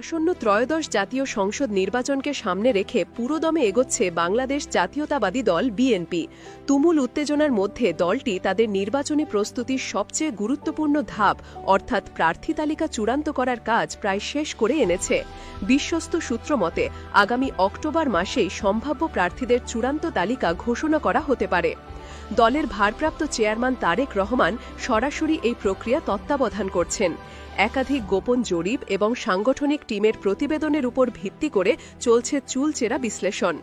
আসন্ন ত্রয়োদশ জাতীয় সংসদ নির্বাচনকে সামনে রেখে পুরোদমে এগোচ্ছে বাংলাদেশ জাতীয়তাবাদী দল বিএনপি। তুমুল উত্তেজনার মধ্যে দলটি তাদের নির্বাচনী প্রস্তুতির সবচেয়ে গুরুত্বপূর্ণ ধাপ, অর্থাৎ প্রার্থী তালিকা চূড়ান্ত করার কাজ প্রায় শেষ করে এনেছে। বিশ্বস্ত সূত্র মতে, আগামী অক্টোবর মাসেই সম্ভাব্য প্রার্থীদের চূড়ান্ত তালিকা ঘোষণা করা হতে পারে। দলের ভারপ্রাপ্ত চেয়ারম্যান তারেক রহমান সরাসরি এই প্রক্রিয়া তত্ত্বাবধান করছেন। একাধিক গোপন জরিপ এবং সাংগঠনিক টিমের প্রতিবেদনের উপর ভিত্তি করে চলছে চুলচেরা বিশ্লেষণ।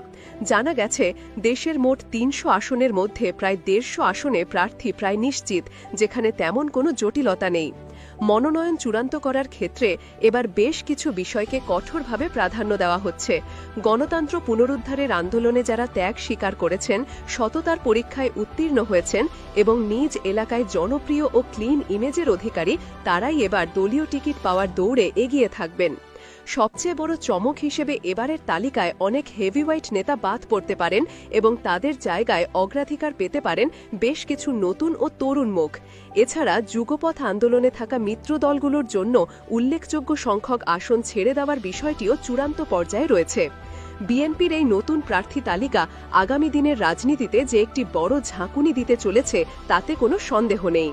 জানা গেছে, দেশের মোট তিনশো আসনের মধ্যে প্রায় দেড়শো আসনে প্রার্থী প্রায় নিশ্চিত, যেখানে তেমন কোনো জটিলতা নেই। মনোনয়ন চূড়ান্ত করার ক্ষেত্রে এবার বেশ কিছু বিষয়কে কঠোরভাবে প্রাধান্য দেওয়া হচ্ছে। গণতন্ত্র পুনরুদ্ধারের আন্দোলনে যারা ত্যাগ স্বীকার করেছেন, সততার পরীক্ষায় উত্তীর্ণ হয়েছেন এবং নিজ এলাকায় জনপ্রিয় ও ক্লিন ইমেজের অধিকারী, তারাই এবার দলীয় টিকিট পাওয়ার দৌড়ে এগিয়ে থাকবেন। সবচেয়ে বড় চমক হিসেবে এবারের তালিকায় অনেক হেভিওয়েট নেতা বাদ পড়তে পারেন এবং তাদের জায়গায় অগ্রাধিকার পেতে পারেন বেশ কিছু নতুন ও তরুণ মুখ। এছাড়া যুগপথ আন্দোলনে থাকা মিত্র দলগুলোর জন্য উল্লেখযোগ্য সংখ্যক আসন ছেড়ে দেওয়ার বিষয়টিও চূড়ান্ত পর্যায়ে রয়েছে। বিএনপির এই নতুন প্রার্থী তালিকা আগামী দিনের রাজনীতিতে যে একটি বড় ঝাঁকুনি দিতে চলেছে, তাতে কোনো সন্দেহ নেই।